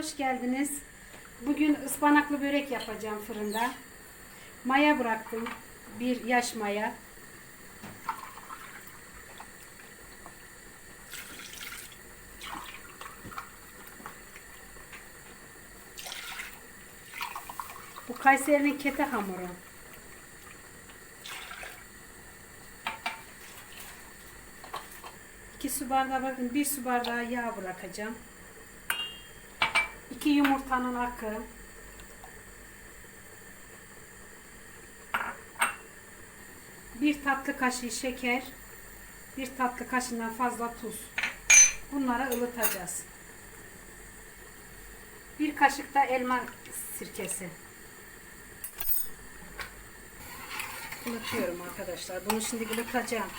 hoş geldiniz. Bugün ıspanaklı börek yapacağım fırında. Maya bıraktım. Bir yaş maya. Bu Kayseri'nin kete hamuru. İki su bardağı bakın bir su bardağı yağ bırakacağım. İki yumurtanın akı. Bir tatlı kaşığı şeker. Bir tatlı kaşığından fazla tuz. Bunları ılıtacağız. Bir kaşık da elma sirkesi. Ilıtıyorum arkadaşlar. Bunu şimdi ılıtacağım.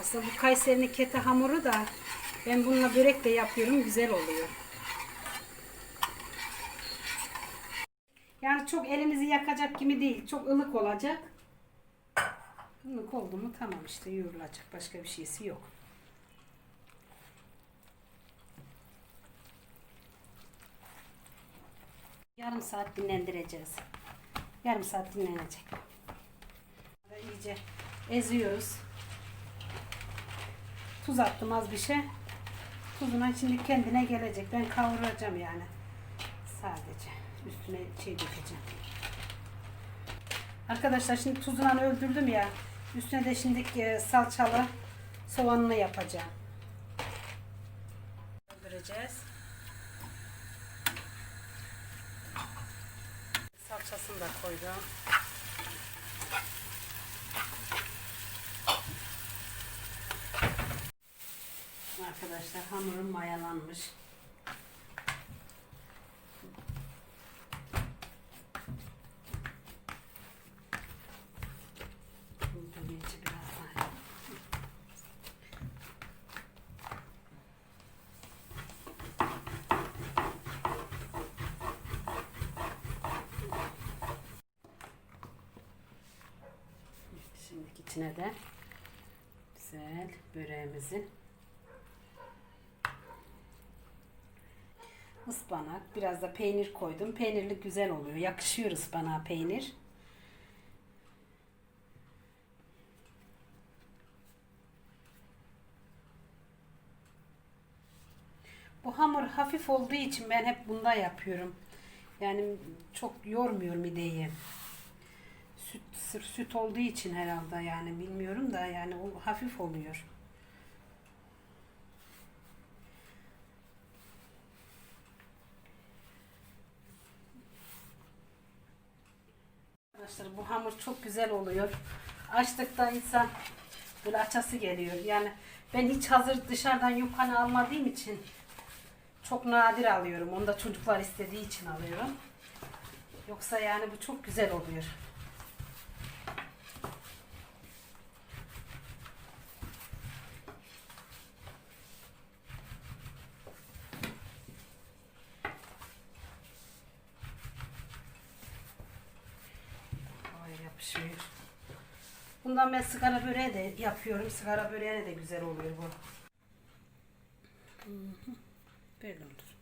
Aslında bu Kayseri'nin kete hamuru da ben bununla börek de yapıyorum. Güzel oluyor. Yani çok elimizi yakacak gibi değil. Çok ılık olacak. Ilık oldu mu tamam işte yoğrulacak. Başka bir şeysi yok. Yarım saat dinlendireceğiz. Yarım saat dinlenecek. İyice eziyoruz. Tuz attım az bir şey. Tuzuna şimdi kendine gelecek. Ben kavuracağım yani. Sadece. Üstüne şey dökeceğim. Arkadaşlar şimdi tuzunu öldürdüm ya. Üstüne de şimdi e, salçalı soğanını yapacağım. Öldüreceğiz. Salçasını da koydum. Arkadaşlar hamurum mayalanmış. Şimdi içine de güzel böreğimizin ıspanak, biraz da peynir koydum. Peynirli güzel oluyor. Yakışıyor ıspanağa peynir. Bu hamur hafif olduğu için ben hep bunda yapıyorum. Yani çok yormuyor mideyi. Süt, süt olduğu için herhalde yani bilmiyorum da yani o hafif oluyor. Arkadaşlar bu hamur çok güzel oluyor. Açtıkta insan böyle açası geliyor. Yani ben hiç hazır dışarıdan yukanı almadığım için çok nadir alıyorum. Onu da çocuklar istediği için alıyorum. Yoksa yani bu çok güzel oluyor. Yapışıyor. Bundan ben sigara böreği de yapıyorum. Sigara böreğine de güzel oluyor bu. Böyle olur.